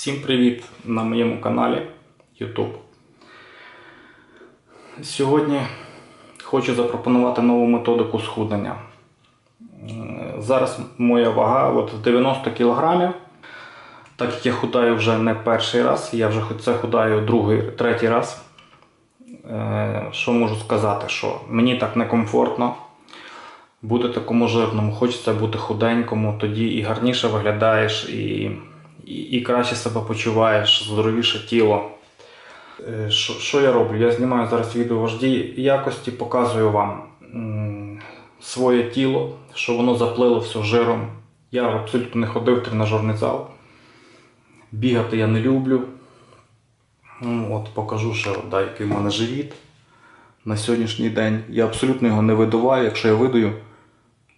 Всім привіт на моєму каналі YouTube. Сьогодні хочу запропонувати нову методику схуднення. Зараз моя вага от 90 кг. Так як я худаю вже не перший раз, я вже це худаю другий, третій раз. Е, Що можу сказати? Що мені так некомфортно бути такому жирному, хочеться бути худенькому, тоді і гарніше виглядаєш, і, і, краще себе почуваєш, здоровіше тіло. Е, Що, що я роблю? Я знімаю зараз відео вожді якості, показую вам своє тіло, що воно заплило все жиром. Я абсолютно не ходив в тренажерний зал. Бігати я не люблю. Ну, от покажу ще, да, який в мене живіт на сьогоднішній день. Я абсолютно його не видуваю. Якщо я видую,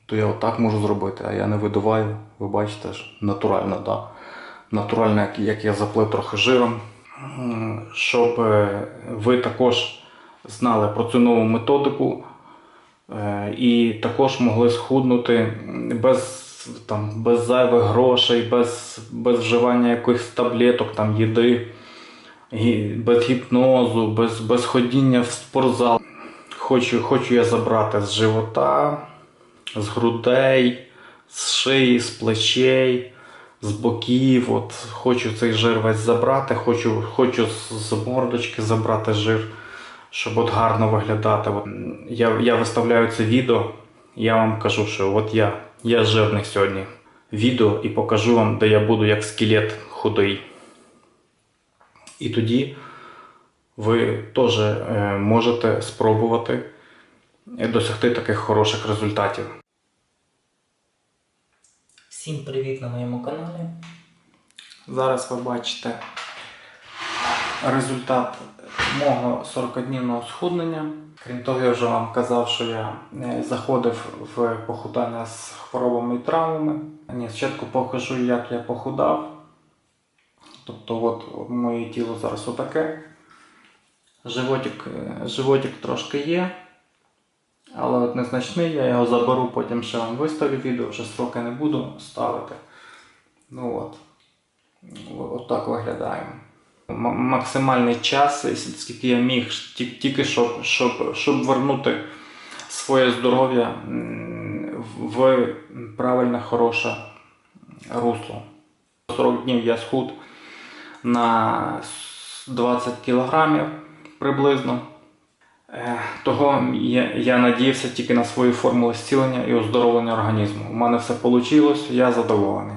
то я отак можу зробити, а я не видуваю. Ви бачите, натурально, да. Натурально, як, я заплив трохи жиром. Щоб е, ви також знали про цю нову методику е, і також могли схуднути без, там, без зайвих грошей, без, без вживання якихось таблеток, там, їди, без гіпнозу, без, без ходіння в спортзал. Хочу, хочу я забрати з живота, з грудей, з шиї, з плечей, з боків. От, хочу цей жир весь забрати, хочу, хочу з, мордочки забрати жир, щоб от гарно виглядати. От, я, я виставляю це відео, я вам кажу, що от я, я жирний сьогодні. Відео і покажу вам, де я буду як скелет худий. І тоді ви теж е, можете спробувати досягти таких хороших результатів. Всім привіт на моєму каналі. Зараз ви бачите результат мого 40-днівного схуднення. Крім того, я вже вам казав, що я е, заходив в похудання з хворобами і травмами. Ні, спочатку покажу, як я похудав. Тобто, от моє тіло зараз отаке. Животик, е, животик трошки є, але от незначний, я його заберу, потім ще вам виставлю відео, вже строки не буду ставити. Ну от. От так виглядає. М- максимальний час, скільки я міг, тільки щоб, щоб, щоб вернути своє здоров'я в правильне, хороше русло. 40 днів я схуд на 20 кілограмів приблизно. Е, Того я, я надіявся тільки на свою формулу зцілення і оздоровлення організму. У мене все вийшло, я задоволений.